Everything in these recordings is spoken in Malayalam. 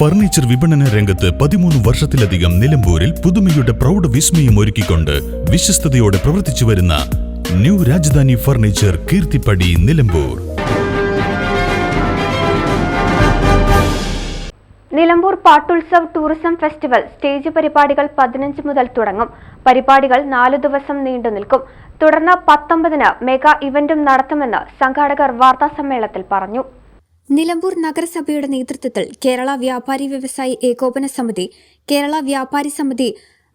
ഫർണിച്ചർ വിപണന രംഗത്ത് പതിമൂന്ന് വർഷത്തിലധികം നിലമ്പൂരിൽ പുതുമയുടെ പ്രൗഢ വിസ്മയം ഒരുക്കിക്കൊണ്ട് വിശ്വസ്തയോടെ പ്രവർത്തിച്ചു വരുന്ന new Rajadhani furniture Keerthippadi Nilambur. Nilambur Pattulsav tourism festival stage പരിപാടികൾ പതിനഞ്ച് മുതൽ തുടങ്ങും. പരിപാടികൾ നാലു ദിവസം നീണ്ടു നിൽക്കും. തുടർന്ന് പത്തൊമ്പതിന് മെഗാ ഇവന്റും നടത്തുമെന്ന് സംഘാടകർ വാർത്താസമ്മേളനത്തിൽ പറഞ്ഞു. നിലമ്പൂർ നഗരസഭയുടെ നേതൃത്വത്തിൽ കേരള വ്യാപാരി വ്യവസായി ഏകോപന സമിതി കേരള വ്യാപാരി സമിതി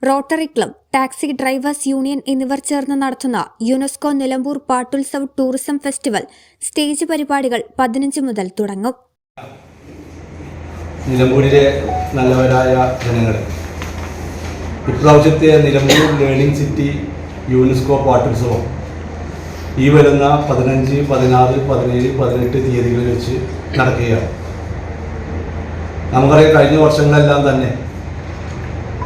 rotary club taxi drivers union എന്നിവർ ചേർന്ന് നടത്തുന്ന UNESCO Nilambur Pattulsav tourism festival stage പരിപാടികൾ പതിനഞ്ച് മുതൽ തുടങ്ങും. നിലമ്പൂരിലെ നല്ലവരായ ജനങ്ങൾ ഇപ്രാവശ്യത്തെ നിലമ്പൂർ ലേണിംഗ് സിറ്റി യുനെസ്കോ പാട്ടുത്സവം ഈ വരുന്ന പതിനഞ്ച് പതിനാറ് പതിനേഴ് പതിനെട്ട് തീയതികളിൽ വെച്ച് നടക്കുകയാണ്. നമുക്കറിയാം കഴിഞ്ഞ വർഷങ്ങളെല്ലാം തന്നെ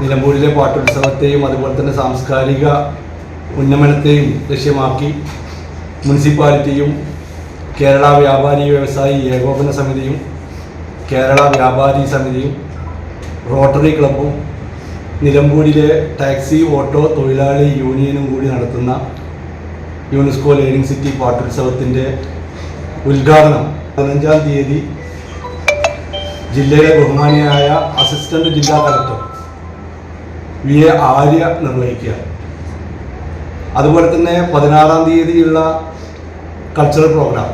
നിലമ്പൂരിലെ പാട്ടുത്സവത്തെയും അതുപോലെ തന്നെ സാംസ്കാരിക ഉന്നമനത്തെയും ലക്ഷ്യമാക്കി മുനിസിപ്പാലിറ്റിയും കേരള വ്യാപാരി വ്യവസായി ഏകോപന സമിതിയും കേരള വ്യാപാരി സമിതിയും റോട്ടറി ക്ലബും നിലമ്പൂരിലെ ടാക്സി ഓട്ടോ തൊഴിലാളി യൂണിയനും കൂടി നടത്തുന്ന യുനെസ്കോ ലേണിംഗ് സിറ്റി പാട്ടുത്സവത്തിന്റെ ഉദ്ഘാടനം. പതിനഞ്ചാം തീയതി ജില്ലയിലെ ബഹുമാനിയായ അസിസ്റ്റന്റ് ജില്ലാ കളക്ടർ വി. എ. ആര്യ നിർവഹിക്കുക അതുപോലെ തന്നെ പതിനാറാം തീയതിയുള്ള കൾച്ചറൽ പ്രോഗ്രാം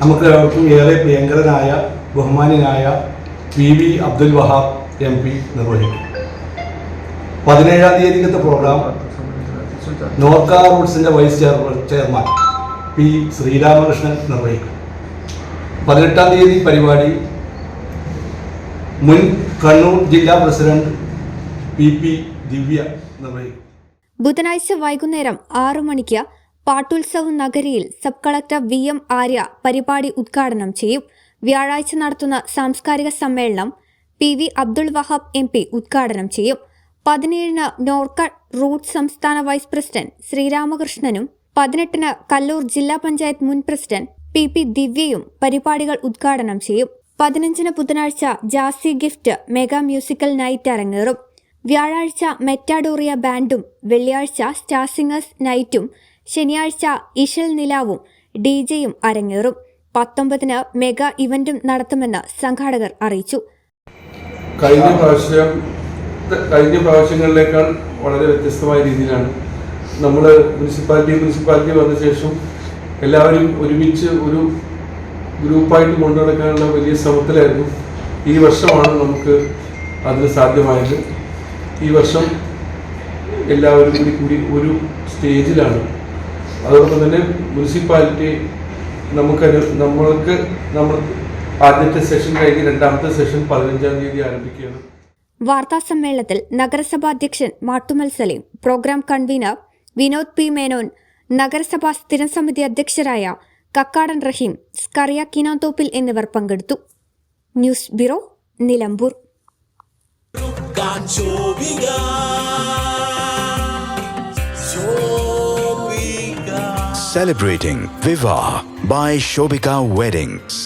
നമുക്ക് എല്ലാവർക്കും ഏറെ പ്രിയങ്കരനായ ബഹുമാനിയായ P. V. Abdul Wahab M. P. നിർവഹിക്കും. പതിനേഴാം തീയതിക്കത്തെ programme Norka റൂട്ട്സിന്റെ vice chair chairman P Sreeramakrishnan നിർവഹിക്കും. പതിനെട്ടാം തീയതി പരിപാടി. മുൻ കണ്ണൂർ ജില്ലാ പ്രസിഡന്റ് പി പി ദിവ്യ നിർവഹിക്കും. ബുധനാഴ്ച വൈകുന്നേരം ആറു മണിക്ക് പാട്ടുത്സവ് നഗരിയിൽ sub collector V M Arya പരിപാടി ഉദ്ഘാടനം ചെയ്യും. വ്യാഴാഴ്ച നടത്തുന്ന സാംസ്കാരിക സമ്മേളനം P V Abdul Wahab M P ഉദ്ഘാടനം ചെയ്യും. പതിനേഴിന് നോർക്ക റൂട്ട് സംസ്ഥാന വൈസ് പ്രസിഡന്റ് ശ്രീരാമകൃഷ്ണനും പതിനെട്ടിന് കല്ലൂർ ജില്ലാ പഞ്ചായത്ത് മുൻ പ്രസിഡന്റ് പി പി ദിവ്യയും പരിപാടികൾ ഉദ്ഘാടനം ചെയ്യും. പതിനഞ്ചിന് ബുധനാഴ്ച Jassie Gift mega musical night അരങ്ങേറും. വ്യാഴാഴ്ച മെറ്റാഡോറിയ ബാൻഡും വെള്ളിയാഴ്ച സ്റ്റാർ സിംഗേഴ്സ് നൈറ്റും ശനിയാഴ്ച ഇഷൽ നിലാവും ഡി ജെയും അരങ്ങേറും. പത്തൊമ്പതിന് മെഗാ ഇവന്റും നടത്തുമെന്ന് സംഘാടകർ അറിയിച്ചു. കഴിഞ്ഞ പ്രാവശ്യം കഴിഞ്ഞ പ്രാവശ്യങ്ങളിലേക്കാൾ വളരെ വ്യത്യസ്തമായ രീതിയിലാണ്. നമ്മൾ മുനിസിപ്പാലിറ്റി മുനിസിപ്പാലിറ്റി വന്ന ശേഷം എല്ലാവരും ഒരുമിച്ച് ഒരു ഗ്രൂപ്പായിട്ട് കൊണ്ടു നടക്കാനുള്ള വലിയ ശ്രമത്തിലായിരുന്നു. ഈ വർഷമാണ് നമുക്ക് അതിന് സാധ്യമായത്. ഈ വർഷം എല്ലാവരും കൂടി കൂടി ഒരു സ്റ്റേജിലാണ്. അതോടൊപ്പം തന്നെ മുനിസിപ്പാലിറ്റി നമുക്ക് നമ്മൾക്ക് നമ്മൾ ആദ്യത്തെ സെഷൻ കഴിഞ്ഞ് രണ്ടാമത്തെ സെഷൻ പതിനഞ്ചാം തീയതി ആരംഭിക്കുകയാണ്. വാർത്താ നഗരസഭാധ്യക്ഷൻ Mattummal Saleem program convener Vinod P Menon നഗരസഭാ സ്ഥിരം സമിതി അധ്യക്ഷരായ കക്കാടൻ റഹീം സ്കറിയ കിനാന്തോപ്പിൽ എന്നിവർ പങ്കെടുത്തു news bureau Nilambur Celebrating Viva by Shobika Weddings.